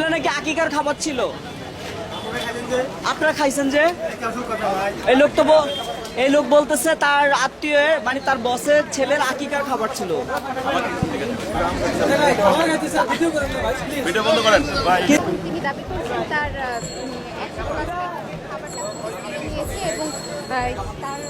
আকিকার খাবার ছিল? আপনারা খাইছেন যে? এই লোক তো বল- এই লোক বলতেছে তার আত্মীয় মানে তার বসের ছেলের আকিকার খাবার ছিল। ভিডিও বন্ধ করেন। তিনি দাবি করেছেন তার এবং তার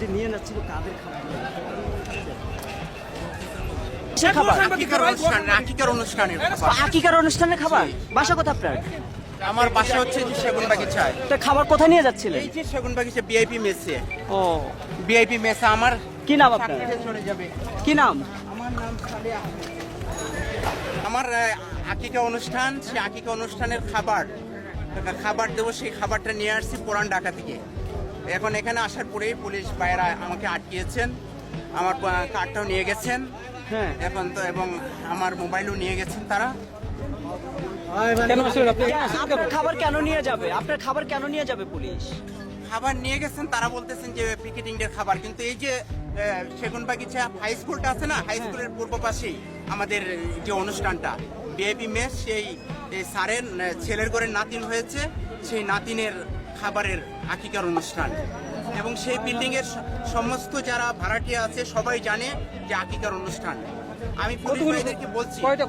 যে নিয়ে যাচ্ছিল কাদের খাবার? আকিকার অনুষ্ঠানের খাবার। আকিকার অনুষ্ঠানের খাবার? বাসা কথা আপনার? আমার বাসা হচ্ছে সেগুন বাগিচায় তা খাবার কোথায় নিয়ে যাচ্ছিলেন? এই যে সেগুন বাগিচা বিআইপি মেসে। ও। বিআইপি মেসে আমার কি নাম আপনার? কি নাম? আমার নাম সালে আমার আকিকা অনুষ্ঠান আকিকা অনুষ্ঠানের খাবার। খাবার দেবো সেই খাবারটা নিয়ে আসছি পুরান ঢাকা থেকে। এখন এখানে আসার পরেই পুলিশ ভাইয়েরা আমাকে আটকিয়েছেন। আমার কার্ডটাও নিয়ে গেছেন। হ্যাঁ। এখন তো এবং আমার মোবাইলও নিয়ে গেছেন তারা। আপনার খাবার কেন নিয়ে যাবে? আপনার খাবার কেন নিয়ে যাবে পুলিশ? খাবার নিয়ে গেছেন তারা বলতেছেন যে পিকেটিং এর খাবার। কিন্তু এই যে সেগুন বাগিচা হাই স্কুলটা আছে না হাই স্কুলের পূর্ব পাশেই আমাদের যে অনুষ্ঠানটা বিআইপি মেস সেই স্যারের ছেলের ঘরের নাতিন হয়েছে। সেই নাতিনের খাবারের আকিকার অনুষ্ঠান। এবং সেই বিল্ডিং এর সমস্ত যারা ভাড়াটিয়া আছে সবাই জানে যে আকিকার অনুষ্ঠান। আমি পুলিশ ভাইদেরকে বলছি কয়টা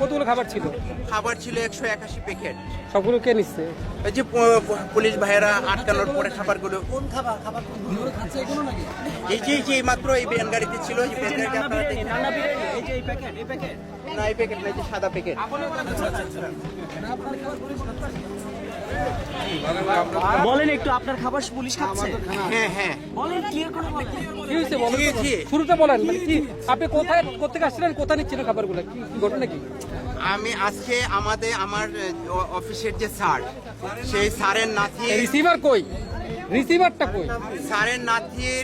কতগুলো খাবার ছিল? খাবার ছিল একশো একাশি প্যাকেট। সবগুলো কে নিচ্ছে? এই যে পুলিশ ভাইয়েরা আটকানোর পরে খাবারগুলো এই যে এই যে মাত্র এই ভ্যান গাড়িতে ছিল এই ভ্যান গাড়িতে আপনারা দেখেন। রান্না বিরিয়ানি এই যে এই প্যাকেট এই প্যাকেট। না এই প্যাকেট না এই যে সাদা প্যাকেট বলেন একটু আপনার খাবার পুলিশ খাচ্ছে? হ্যাঁ হ্যাঁ। বলেন ক্লিয়ার করে বলেন কি হয়েছে বলেন। শুরুতে বলেন মানে কি? আপনি কোথায় কোথেকে আসছিলেন কোথায় নিচ্ছিলেন খাবারগুলো? কি কি ঘটনা কি? আমি আজকে আমাদের আমার অফিসের যে স্যার সেই স্যারের নাতি রিসিভার কই? রিসিভারটা কই? স্যারের নাতির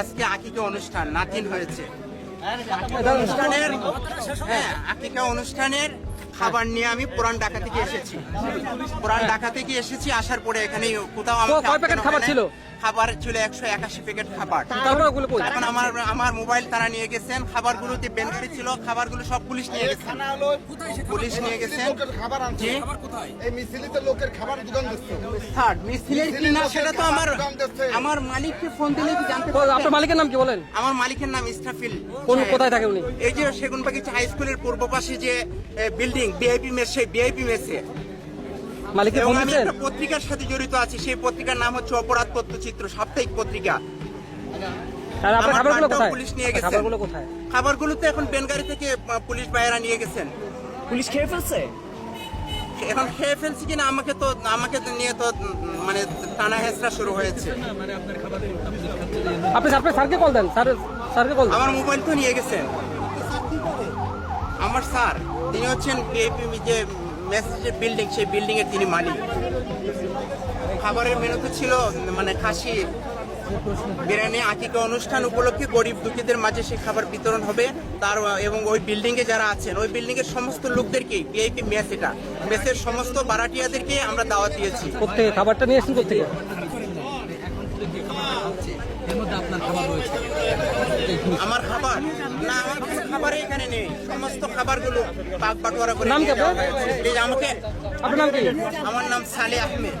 আজকে আকিকা অনুষ্ঠান নাতিন হয়েছে। অনুষ্ঠানের হ্যাঁ আকিকা অনুষ্ঠানের খাবার নিয়ে আমি পুরান ঢাকা থেকে এসেছি পুরান ঢাকা থেকে এসেছি আসার পরে এখানে কোথাও আটকানো খাবার ছিল? খাবার ছিল একশো একাশি প্যাকেট খাবার। এখন আমার আমার মোবাইল তারা নিয়ে গেছেন খাবারগুলোতে বেনগাড়ি ছিল খাবারগুলো সব পুলিশ নিয়ে গেছেন পুলিশ নিয়ে গেছেন। খাবার আনছে। এই মিছিলিতে লোকের খাবার দোকান দিচ্ছে। থার্ড মিস্ত্রির কি না সেটা তো আমার আমার মালিককে ফোন দিলে কি জানতে ও, আপনার মালিকের নাম কি বলেন? আমার মালিকের নাম ইস্টাফিল কোন কোথায় থাকে উনি? এই যে সেগুন বাগিচা হাই স্কুলের পূর্ব পাশে যে বিল্ডিং বিআইপি মেস সেই বিআইপি মেসে মালিককে এবং ফোন আমি একটা পত্রিকার সাথে জড়িত আছি সেই পত্রিকার নাম হচ্ছে অপরাধ তথ্যচিত্র সাপ্তাহিক পত্রিকা। আর আপনার আমার খাবারগুলো কোথায়? পুলিশ নিয়ে গেছে। খাবারগুলো কোথায়? খাবারগুলো তো এখন বেনগাড়ি থেকে আহ, পুলিশ ভাইয়েরা নিয়ে গেছেন। পুলিশ খেয়ে ফেলছে? এখন খেয়ে ফেলছি কিনা আমাকে তো আমাকে তো নিয়ে তো উম, মানে টানা হেসরা শুরু হয়েছে। আপনি আপনি স্যারকে কল দেন। স্যার স্যারকে কল দেন। আমার মোবাইল তো নিয়ে গেছেন। আমার স্যার তিনি হচ্ছেন বিএপি যে মেসেজের বিল্ডিং সেই বিল্ডিং এর তিনি মালিক। খাবারের মেনুতে ছিল মানে খাসি বিরিয়ানি আকিকা অনুষ্ঠান উপলক্ষে গরিব দুঃখীদের মাঝে সেই খাবার বিতরণ হবে। তার এবং ওই বিল্ডিং এ যারা আছেন ওই বিল্ডিং এর সমস্ত লোকদেরকে বিআইপি মেস এটা। মেসের সমস্ত বারাটিয়াদেরকে আমরা দাওয়াত দিয়েছি। কোথেকে? খাবারটা নিয়ে এসেছেন কোথেকে? আমার খাবার? না আমার কাছে খাবারই এখানে নেই। সমস্ত খাবারগুলো পাক বাটোয়ারা করে নাম কি। প্লিজ আমাকে আপনার নাম কি? আমার নাম সালে আহমেদ।